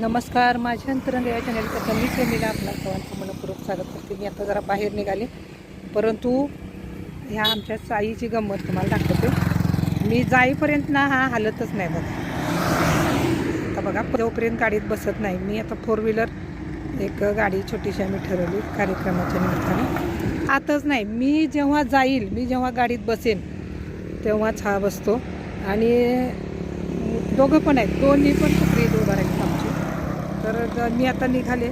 नमस्कार माझ्या अंतरंग या चॅनलच्या मी प्रेमीला आपला सर्वांचं मनपूर्वक स्वागत करते. मी आता जरा बाहेर निघाले. परंतु ह्या आमच्या साईची गंमत तुम्हाला दाखवते. मी जाईपर्यंत ना हा हालतच नाही बघा. आता बघा जोपर्यंत गाडीत बसत नाही मी आता फोर व्हीलर एक गाडी छोटीशी आम्ही ठरवली कार्यक्रमाच्या निमित्ताने. आताच नाही मी जेव्हा जाईल मी जेव्हा गाडीत बसेन तेव्हाच हा बसतो. आणि दोघं पण आहेत दोन्ही पण कुत्री दोन तर मी आता निघाले.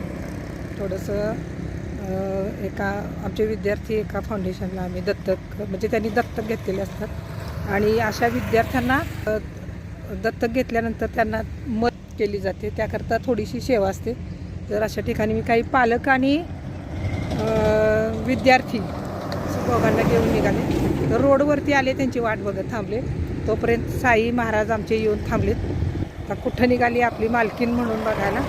थोडंसं एका आमचे विद्यार्थी एका फाउंडेशनला आम्ही दत्तक म्हणजे त्यांनी दत्तक घेतलेले असतात. आणि अशा विद्यार्थ्यांना दत्तक घेतल्यानंतर त्यांना मदत केली जाते. त्याकरता थोडीशी सेवा असते. तर अशा ठिकाणी मी काही पालक आणि विद्यार्थी दोघांना घेऊन निघाले. तर रोडवरती आले त्यांची वाट बघत थांबले. तोपर्यंत साई महाराज आमचे येऊन थांबलेत. आता कुठं निघाली आपली मालकीन म्हणून बघायला?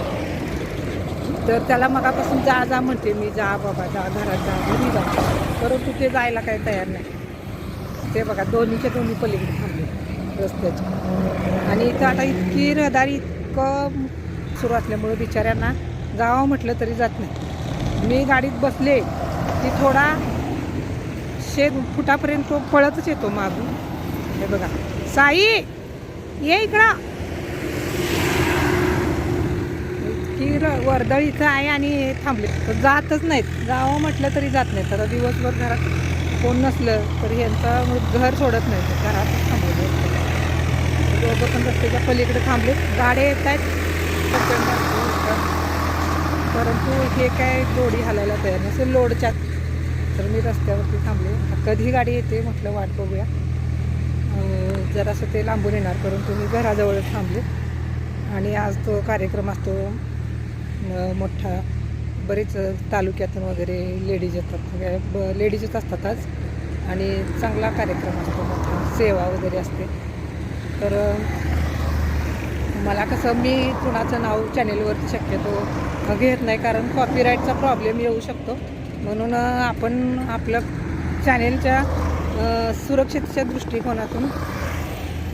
तर त्याला मगापासून जा जा म्हणते मी जा बाबा जा घरात जा घरी जा. परंतु ते जायला काही तयार नाही. ते बघा दोन्हीच्या दोन्ही पलीकडे थांबले रस्त्याचे आणि इथं आता इतकी रहदारी इतकं सुरू असल्यामुळे बिचाऱ्यांना जावं म्हटलं तरी जात नाही. मी गाडीत बसले की थोडा शेत फुटापर्यंत तो पळतच येतो मागून. हे बघा. साई ये इकडं. की र- वर्दळ इथं आहे आणि हे थांबले. तर जातच नाहीत. जावं म्हटलं तरी जात नाही तर दिवसभर घरात कोण नसलं तरी यांचं घर सोडत नाही घरात घरातच दोघं पण रस्त्याच्या पलीकडे थांबले. गाड्या येत आहेत. परंतु हे काय जोडी हालायला तयार नसेल लोडच्या. तर मी रस्त्यावरती थांबले. कधी गाडी येते म्हटलं वाट बघूया. जरासं ते लांबून येणार. परंतु मी घराजवळच थांबले. आणि आज तो कार्यक्रम असतो मोठा बरेच तालुक्यातून वगैरे लेडीज येतात. सगळ्या ब लेडीजच असतात आज आणि चांगला कार्यक्रम असतो मोठा. सेवा वगैरे असते. तर मला कसं मी कुणाचं नाव चॅनेलवरती शक्यतो घेत नाही. कारण कॉपीराईटचा प्रॉब्लेम येऊ शकतो. म्हणून आपण आपलं चॅनेलच्या अं, सुरक्षेच्या दृष्टिकोनातून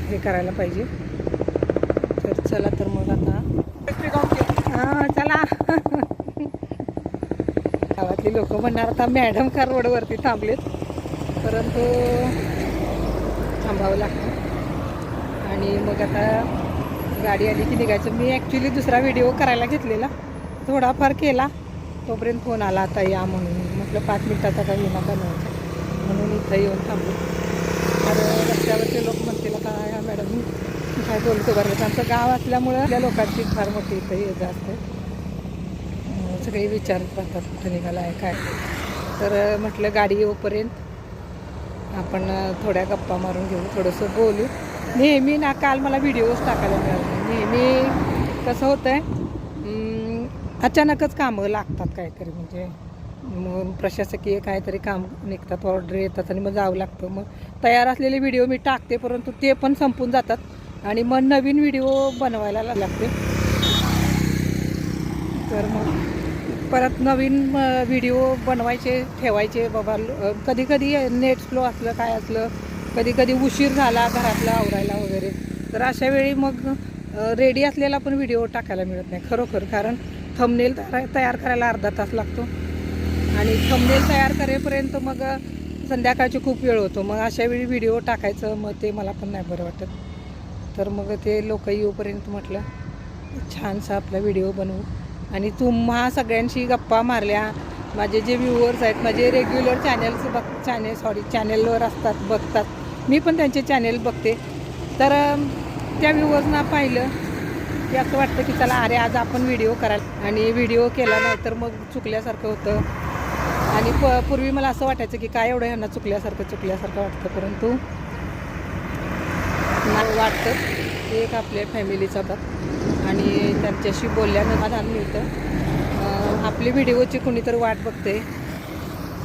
हे करायला पाहिजे. तर चला तर मग आता हां चला गावातली लोक म्हणणार आता मॅडम का रोडवरती थांबलेत? परंतु थांबावं लागतं. आणि मग आता गाडी आली की निघायचं. मी ॲक्च्युली दुसरा व्हिडिओ करायला घेतलेला. थोडाफार केला. तोपर्यंत फोन आला आता या म्हणून. म्हटलं पाच मिनिटाचा काही विमा बनवायचा म्हणून इथं येऊन थांबलो. तर रस्त्यावरचे लोक म्हणतील का मॅडम काय बोलतो बरं? आमचं गाव असल्यामुळं त्या लोकांची फार मोठी इथं हे जास्त असते सगळे विचारत राहतात कुठं निघाला आहे काय. तर म्हटलं गाडी येऊपर्यंत आपण थोड्या गप्पा मारून घेऊ थोडंसं बोलू. नेहमी ना काल मला व्हिडिओज टाकायला मिळाले नेहमी कसं होतं आहे अचानकच कामं लागतात काहीतरी म्हणजे. मग प्रशासकीय काहीतरी काम निघतात ऑर्डर येतात आणि मग जावं लागतं. मग तयार असलेले व्हिडिओ मी टाकते परंतु ते पण संपून जातात आणि मग नवीन व्हिडिओ बनवायला लागते तर मग परत नवीन व्हिडिओ बनवायचे ठेवायचे. बाबा कधी कधी नेट स्लो असलं काय असलं कधी कधी उशीर झाला घरातलं आवरायला वगैरे. तर अशा वेळी मग रेडी असलेला पण व्हिडिओ टाकायला मिळत नाही खरोखर. कारण थंबनेल तयार तयार करायला अर्धा तास लागतो. आणि थंबनेल तयार करेपर्यंत मग संध्याकाळची खूप वेळ होतो. मग अशा वेळी व्हिडिओ टाकायचं मग ते मला पण नाही बरं वाटत. तर मग ते लोक येऊपर्यंत म्हटलं छानसा आपला व्हिडिओ बनवू. आणि तुम्हा सगळ्यांशी गप्पा मारल्या. माझे जे व्ह्युअर्स आहेत माझे रेग्युलर चॅनल्स बघ चॅनेल सॉरी चॅनेलवर असतात बघतात. मी पण त्यांचे चॅनेल बघते. तर त्या व्ह्युअर्सना पाहिलं की असं वाटतं की चला अरे आज आपण व्हिडिओ कराल. आणि व्हिडिओ केला नाही तर मग चुकल्यासारखं होतं. आणि प पूर्वी मला असं वाटायचं की काय एवढं ह्यांना चुकल्यासारखं चुकल्यासारखं वाटतं. परंतु मला वाटतं एक आपल्या फॅमिलीचा भाग आणि त्यांच्याशी बोलल्यानं मला मिळतं होतं आपली व्हिडिओची कुणीतरी वाट बघते.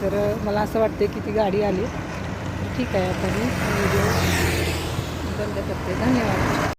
तर मला असं वाटते की ती गाडी आली. ठीक आहे आता मी व्हिडिओ बंद करते. धन्यवाद.